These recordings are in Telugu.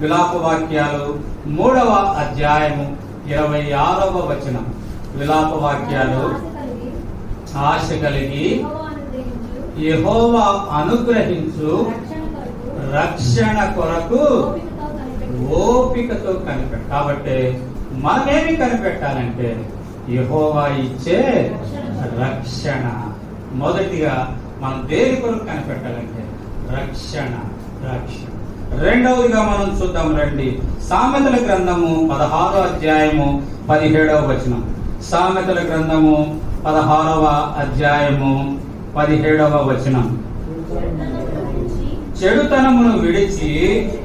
విలాప వాక్యాలు మూడవ అధ్యాయము ఇరవై ఆరవ వచనం. విలాప వాక్యాలు ఆశ కలిగి యహోవా అనుగ్రహించు రక్షణ కొరకు ఓపికతో ఓపికతో కాబట్టి మనమేమి కనిపెట్టాలంటే యహోవా ఇచ్చే రక్షణ. మొదటిగా మనం దేని కొరకు కనిపెట్టాలంటే రక్షణ రక్షణ. రెండవదిగా మనం చూద్దాం రండి. సామెతల గ్రంథము పదహారో అధ్యాయము పదిహేడవ వచనం. సామెతల గ్రంథము పదహారవ అధ్యాయము పదిహేడవ వచనం. చెడుతనమును విడిచి విడిచి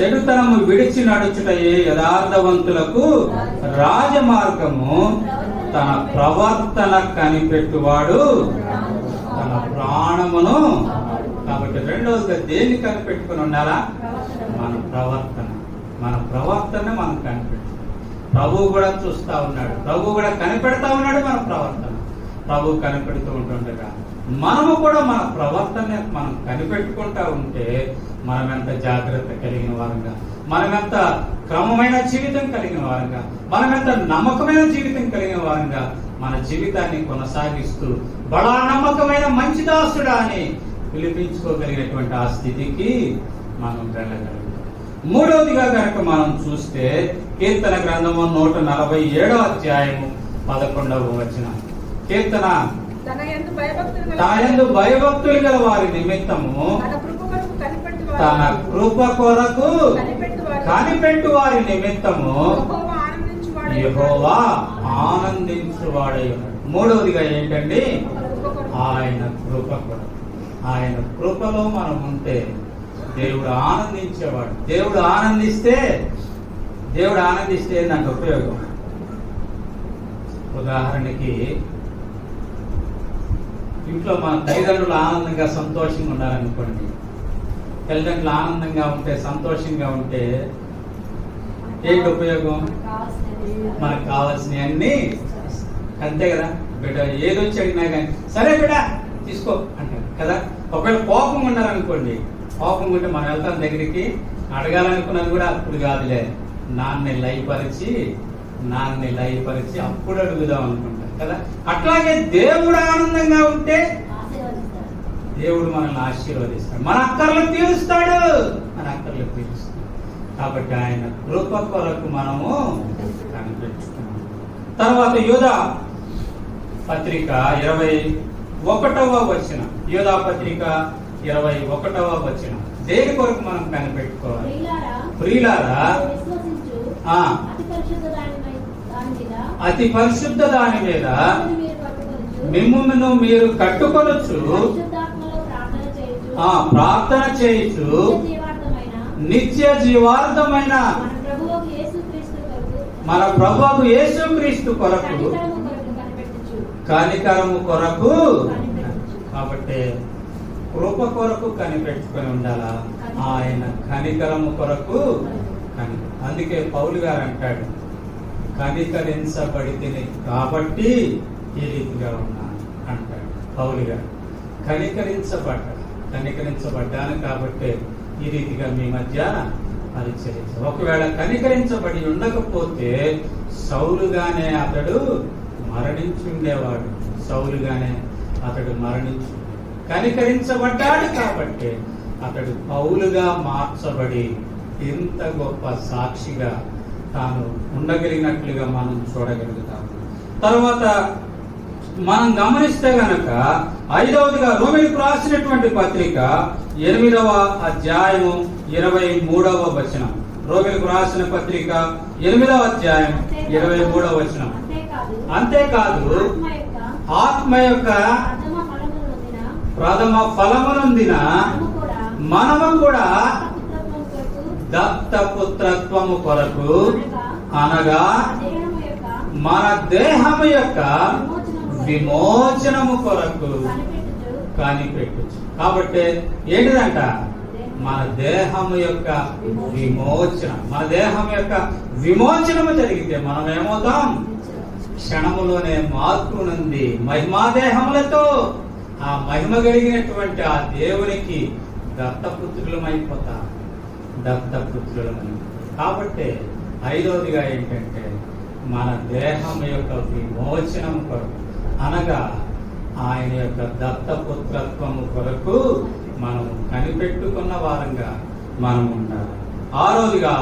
చెడుతనము విడిచి నడుచుటయే యథార్థవంతులకు రాజమార్గము. తన ప్రవర్తన కనిపెట్టువాడు తన ప్రాణమును కాబట్టి రెండవదిగా దేన్ని కనిపెట్టుకుని ఉండాలా? మన ప్రవర్తన. మన ప్రవర్తన మనం కనిపెట్టు ప్రభు కూడా చూస్తూ ఉన్నాడు. ప్రభు కూడా కనిపెడతా ఉన్నాడు మన ప్రవర్తన. ప్రభు కనిపెడుతూ ఉంటుండగా మనము కూడా మన ప్రవర్తన మనం కనిపెట్టుకుంటా ఉంటే మనం ఎంత జాగ్రత్త కలిగిన వారంగా మనం ఎంత క్రమమైన జీవితం కలిగిన వారంగా మనం ఎంత నమ్మకమైన జీవితం కలిగిన వారంగా మన జీవితాన్ని కొనసాగిస్తూ బడా నమ్మకమైన మంచి దాసుడా అని పిలిపించుకోగలిగినటువంటి ఆ స్థితికి మనం వెళ్ళగలుగుతాం మూడవదిగా కనుక మనం చూస్తే కీర్తన గ్రంథము నూట నలభై ఏడో అధ్యాయము పదకొండవ వచనం. కీర్తన తాయందు భయభక్తులు గల వారి నిమిత్తము తన కృప కొరకు కనిపెట్టు వారి నిమిత్తము యెహోవా ఆనందించువాడు యెహోవా ఆనందించువాడై ఉన్నాడు. మూడవదిగా ఏంటండి? ఆయన కృప కొరకు. ఆయన కృపలో మనం ఉంటే దేవుడు ఆనందించేవాడు. దేవుడు ఆనందిస్తే దేవుడు ఆనందిస్తే నాకు ఉపయోగం. ఉదాహరణకి ఇంట్లో మన తల్లిదండ్రులు ఆనందంగా సంతోషంగా ఉండాలనుకోండి. తల్లిదండ్రులు ఆనందంగా ఉంటే సంతోషంగా ఉంటే ఏంటి ఉపయోగం? మనకు కావాల్సినవి అన్ని. అంతే కదా? బిడ్డ ఏదో వచ్చి అడిగినా కానీ సరే బిడ్డ తీసుకో అంటారు. కదా? ఒకవేళ కోపం ఉన్నారనుకోండి కోపం ఉంటే మనం వెళ్తాం దగ్గరికి అడగాలనుకున్నది కూడా అప్పుడు కాదులే. నాన్నని లయపరిచి నాన్నని లయపరిచి అప్పుడు అడుగుదాం అనుకుంటాం కదా? అట్లాగే దేవుడు ఆనందంగా ఉంటే దేవుడు మనల్ని ఆశీర్వదిస్తాడు. మన అక్కర్లు తీరుస్తాడు. మన అక్కర్లు తీరుస్తాడు. కాబట్టి ఆయన కృప కొరకు మనము కనిపెట్టుకున్నాం. తర్వాత యోధా పత్రిక ఇరవై ఒకటవ వచనం యోధా పత్రిక ఇరవై ఒకటవ వచనం. దేని కొరకు మనం కనిపెట్టుకోవాలి? ప్రియులారా. అతి పరిశుద్ధ దాని మీద మిమ్మల్ని మీరు కట్టుకొనొచ్చు. ప్రార్థన చేయుచు, ఆ ప్రార్థన చేయుచు. నిత్య జీవార్థమైన మన ప్రభువు యేసుక్రీస్తు కొరకు మన ప్రభువు యేసుక్రీస్తు కొరకు కనికరము కొరకు. కాబట్టి కృప కొరకు కనిపెట్టుకొని ఉండాలా? ఆయన కనికరము కొరకు కని అందుకే పౌలు గారు అంటాడు కనికరించబడితేనే కాబట్టి ఈ రీతిగా ఉన్నాను అంటాడు పౌలు గారు. కనికరించబడ్డా కనికరించబడ్డాను కాబట్టి ఈ రీతిగా మీ మధ్య పరిచరించ ఒకవేళ కనికరించబడి ఉండకపోతే సౌలుగానే అతడు మరణించి ఉండేవాడు సౌలుగానే అతడు మరణించి కనికరించబడ్డాడు కాబట్టి అతడు పౌలుగా మార్చబడి ఎంత గొప్ప సాక్షిగా తాను ఉండగలిగినట్లుగా మనం చూడగలుగుతాము తర్వాత మనం గమనిస్తే గనక ఐదవదిగా రోమిలకు రాసినటువంటి పత్రిక ఎనిమిదవ అధ్యాయము ఇరవై మూడవ వచనం. రోమిలకు రాసిన పత్రిక ఎనిమిదవ అధ్యాయం ఇరవై మూడవ వచనం. అంతేకాదు ఆత్మ యొక్క ప్రథమ ఫలమునందిన మనము కూడా దత్తపుత్రత్వము కొరకు అనగా మన దేహము యొక్క విమోచనము కొరకు కొరకు కనిపెట్టుచు కనిపెట్టు కాబట్టి ఏంటిదంట? మన దేహము యొక్క విమోచన. మన దేహం యొక్క విమోచనము జరిగితే మనం ఏమవుతాం క్షణములోనే మార్పు నుండి మహిమాదేహములతో ఆ మహిమ కలిగినటువంటి ఆ దేవునికి దత్తపుత్రులమైపోతాం దత్తపుత్రులమై కాబట్టి ఐదవదిగా ఏంటంటే మన దేహం యొక్క విమోచనం కొరకు అనగా ఆయన యొక్క దత్తపుత్రత్వము కొరకు మనం కనిపెట్టుకున్న వారంగా మనం ఉండాలి. ఆరోదిగా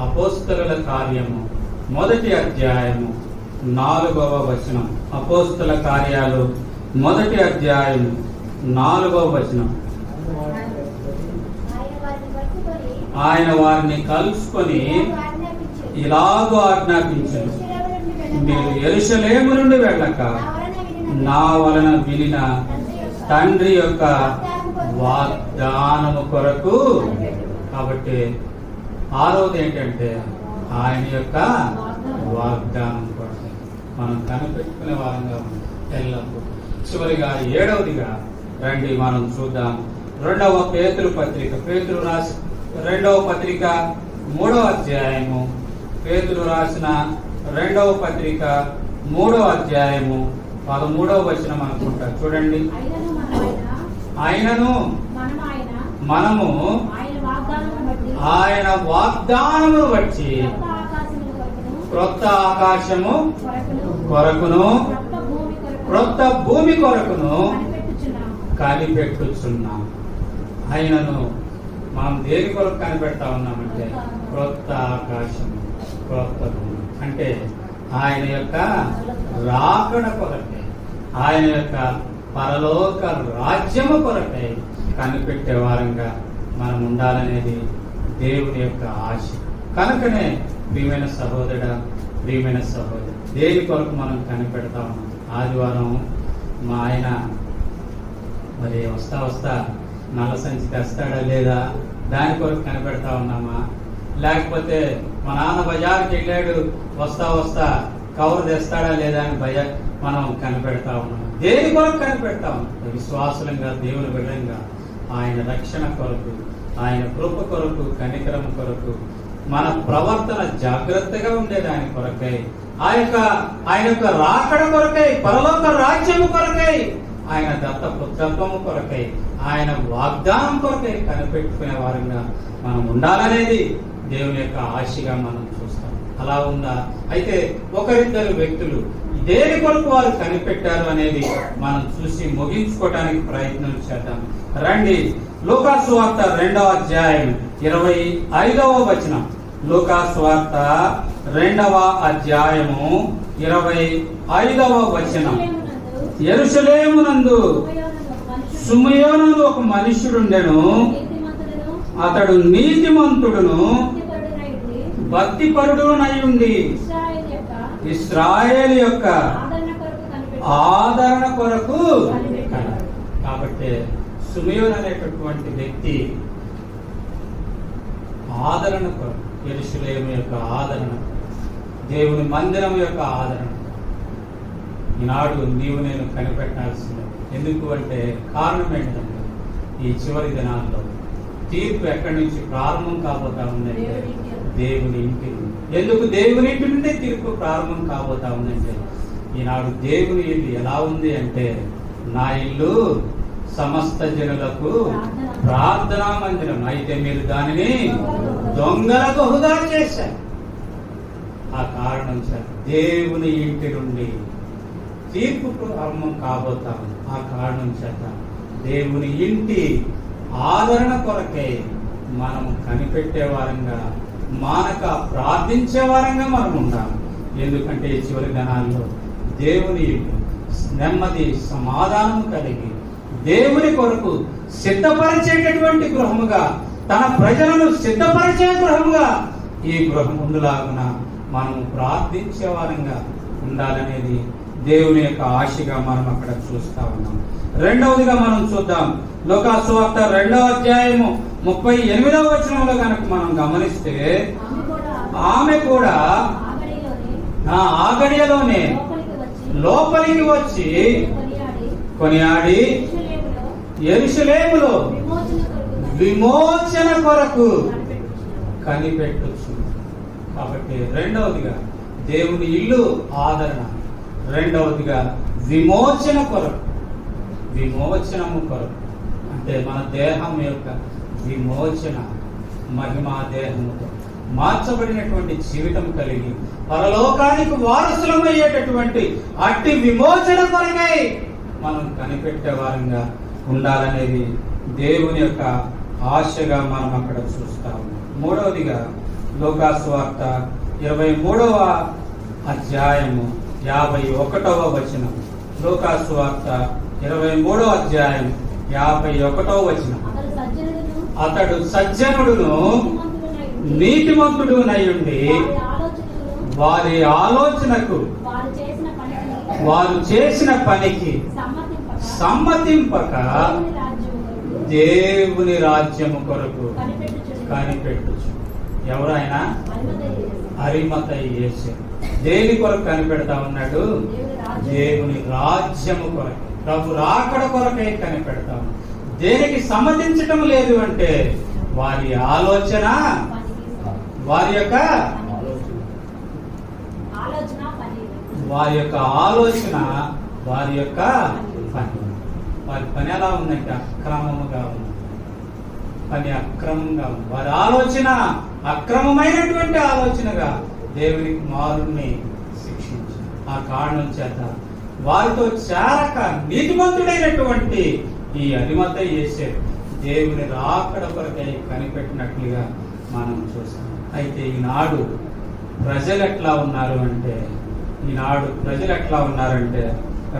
అపోస్తలుల కార్యము మొదటి అధ్యాయము నాలుగవ వచనం. అపోస్తుల కార్యాలు మొదటి అధ్యాయం నాలుగవ వచనం. ఆయన వారిని కలుసుకొని ఇలాగో ఇలాగూ ఆజ్ఞాపించారు మీరు ఎరుసలేము నుండి వెళ్ళక నా వలన వినిన తండ్రి యొక్క వాగ్దానము కొరకు కాబట్టి ఆరోది ఏంటంటే ఆయన యొక్క వాగ్దానం. మనం కనిపెట్టుకునే వారంగా ఎల్లప్పుడూ. చివరిగా ఏడవదిగా రండి మనం చూద్దాం. రెండవ పేతురు పత్రిక పేతురు రాసి రెండవ పత్రిక మూడవ అధ్యాయము. పేతురు రాసిన రెండవ పత్రిక మూడవ అధ్యాయము పదమూడవ వచనం అనుకుంటా. చూడండి. ఆయనను మనం ఆయన మనము ఆయన వాగ్దానమును బట్టి? క్రొత్త ఆకాశము కొరకును క్రొత్త భూమి కొరకును కనిపెట్టుచున్నాం ఆయనను మనం దేని కొరకు కనిపెడతా ఉన్నామంటే క్రొత్త ఆకాశము క్రొత్త భూమి. అంటే ఆయన యొక్క రాకడ కొరకే ఆయన యొక్క పరలోక రాజ్యము కొరకై కనిపెట్టే వారంగా మనం ఉండాలనేది దేవుని యొక్క ఆశ. కనుకనే ప్రియమైన సహోదరుడ ప్రియమైన సహోదరు దేని కొరకు మనం కనిపెడతా ఉన్నాం? ఆదివారం మా ఆయన మరి వస్తా వస్తా నల్ల సంచి తెస్తాడా లేదా? దాని కొరకు కనిపెడతా ఉన్నామా? లేకపోతే మా నాన్న బజార్కి వెళ్ళాడు వస్తా వస్తా కవర్ తెస్తాడా లేదా అని భయ మనం కనిపెడతా ఉన్నాం. దేని కొరకు కనిపెడతా ఉన్నాం? విశ్వాసులంగా దేవుని విధంగా ఆయన రక్షణ కొరకు ఆయన కృప కొరకు కనికరం కొరకు మన ప్రవర్తన జాగ్రత్తగా ఉండేదాని కొరకై ఆ యొక్క ఆయన యొక్క రాకడ కొరకై పరలోక రాజ్యము కొరకై ఆయన దత్త పుత్రత్వము కొరకై ఆయన వాగ్దానం కొరకై కనిపెట్టుకునే వారంగా మనం ఉండాలనేది దేవుని యొక్క ఆశగా మనం చూస్తాం. అలా ఉందా? అయితే ఒకరిద్దరు వ్యక్తులు దేని కొరకు వారు కనిపెట్టారు అనేది మనం చూసి ముగించుకోవడానికి ప్రయత్నం చేద్దాం. రండి లూకాసు వార్త రెండవ అధ్యాయం ఇరవై ఐదవ వచనం. లూకాసు వార్త రెండవ అధ్యాయము ఇరవై ఐదవ వచనం. ఎరుసలేమునందు సుమయోనును సుమయోను ఒక మనుష్యుడు ఒక మనుష్యుడుండెను. అతడు నీతిమంతుడును. భక్తిపరుడునై ఉండి భక్తిపరుడునై ఉండి ఇశ్రాయేలు యొక్క ఇస్రాయేల్ యొక్క ఆదరణ కొరకు. కాబట్టి సుమయోన్ అనేటటువంటి వ్యక్తి ఆదరణ కొరకు యొక్క ఆదరణ దేవుని మందిరం యొక్క ఆదరణ ఈనాడు నీవు నేను కనిపెట్టాల్సింది ఎందుకు అంటే కారణం ఏంటంటే ఈ చివరి దినాల్లో తీర్పు ఎక్కడి నుంచి ప్రారంభం కాబోతా ఉందంటే దేవుని ఇంటి నుండి. ఎందుకు దేవుని ఇంటి నుండి తీర్పు ప్రారంభం కాబోతా ఉందంటే ఈనాడు దేవుని ఇల్లు ఎలా ఉంది అంటే నా ఇల్లు సమస్త జనులకు ప్రార్థనా మందిరం. అయితే మీరు దానిని దొంగలకు హుదా చేశారు. ఆ కారణం సార్ దేవుని ఇంటి నుండి తీర్పు ప్రారంభం కాబోతాం. ఆ కారణం చేత దేవుని ఇంటి ఆదరణ కొరకే మనం కనిపెట్టే వారంగా మానక ప్రార్థించే వారంగా మనం ఉండాలి ఎందుకంటే చివరి దినాల్లో దేవుని నెమ్మది సమాధానం కలిగి దేవుని కొరకు సిద్ధపరిచేటటువంటి గృహముగా తన ప్రజలను సిద్ధపరిచే గృహముగా ఈ గృహం ఉండులాగున మనం ప్రార్థించే వారంగా ఉండాలనేది దేవుని యొక్క ఆశగా మనం అక్కడ చూస్తా ఉన్నాం. రెండవదిగా మనం చూద్దాం. లోకాసువార్త రెండవ అధ్యాయము ముప్పై ఎనిమిదవ వచనంలో కనుక మనం గమనిస్తే ఆమె కూడా నా ఆగడియలోనే లోపలికి వచ్చి కొనియాడి ఎరుసలేములో విమోచన కొరకు కనిపెట్టొచ్చు కాబట్టి రెండవదిగా దేవుని ఇల్లు ఆదరణ. రెండవదిగా విమోచన కొరకు. విమోచనము కొరకు. అంటే మన దేహం యొక్క విమోచన మహిమా దేహముతో మార్చబడినటువంటి జీవితం కలిగి పరలోకానికి వారసులమయ్యేటటువంటి అట్టి విమోచన కొరకై మనం కనిపెట్టే వారంగా ఉండాలనేది దేవుని యొక్క ఆశగా మనం అక్కడ చూస్తాము మూడవదిగా లోకాస్వార్త ఇరవై మూడవ అధ్యాయము యాభై ఒకటవ వచనం. లోకాస్వార్త ఇరవై మూడవ అధ్యాయం యాభై ఒకటవ వచనం. అతడు సజ్జనుడును నీతిమంతుడు నయుండి వారి ఆలోచనకు వారు చేసిన పనికి సమ్మతింపక దేవుని రాజ్యము కొరకు దేవుని రాజ్యము కొరకు కనిపెట్టుచుండెను. కనిపెట్టుచు. ఎవరైనా? యేసు. దేని కొరకు కనిపెడతా ఉన్నాడు? దేవుని రాజ్యము కొరకు. ప్రభు రాకడ కొరకై కనిపెడతా దేనికి సమ్మతించటం లేదు అంటే వారి ఆలోచన వారి యొక్క వారి యొక్క ఆలోచన వారి యొక్క పని వారి పని ఎలా ఉందంటే అక్రమముగా ఉంది. పని అక్రమంగా ఉంది. వారి ఆలోచన అక్రమమైనటువంటి ఆలోచనగా దేవునికి మారుణ్ణి శిక్షించి ఆ కారణం చేత వారితో చేరక నీతిమంతుడైనటువంటి ఈ అధిమత చేసే దేవుని రాకడ కొరకై కనిపెట్టినట్లుగా మనం చూస్తాం. అయితే ఈనాడు ప్రజలు ఎట్లా ఉన్నారు అంటే ఈనాడు ప్రజలు ఎట్లా ఉన్నారంటే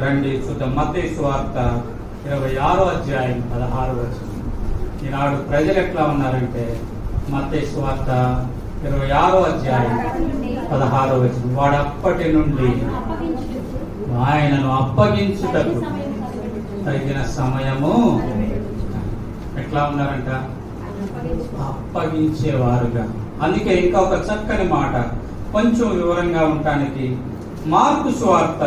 రండి చూద్దాం. మత వార్త ఇరవై ఆరో అధ్యాయం పదహారు వచ్చిన ఈనాడు ప్రజలు ఎట్లా ఉన్నారంటే మత్తయి వార్త ఇరవై ఆరో అధ్యాయం పదహారో వచ్చింది వాడు అప్పటి నుండి ఆయనను అప్పగించుటకు తగిన సమయము ఎట్లా ఉన్నారంట? అప్పగించేవారుగా. అందుకే ఇంకా ఒక చక్కని మాట కొంచెం వివరంగా ఉండటానికి మార్పు స్వార్త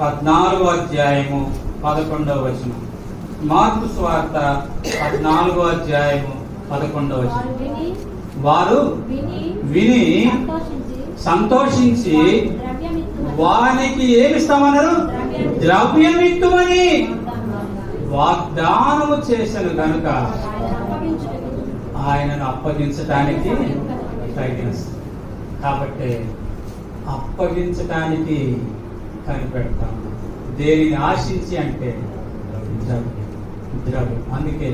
పద్నాలుగో అధ్యాయము పదకొండవ వచనం. మార్పు స్వార్త పద్నాలుగో అధ్యాయము పదకొండవ వచనం. వారు విని సంతోషించి సంతోషించి ఏమి వానికి ఏమిస్తామన్నారు? ద్రవ్యమిత్తుమని. వాగ్దానము చేశాను గనుక ఆయనను అప్పగించటానికి తగిన కాబట్టి అప్పగించటానికి కనిపెడతాము దేనిని ఆశించి అంటే ద్రవ్యం ద్రవ్యం అందుకే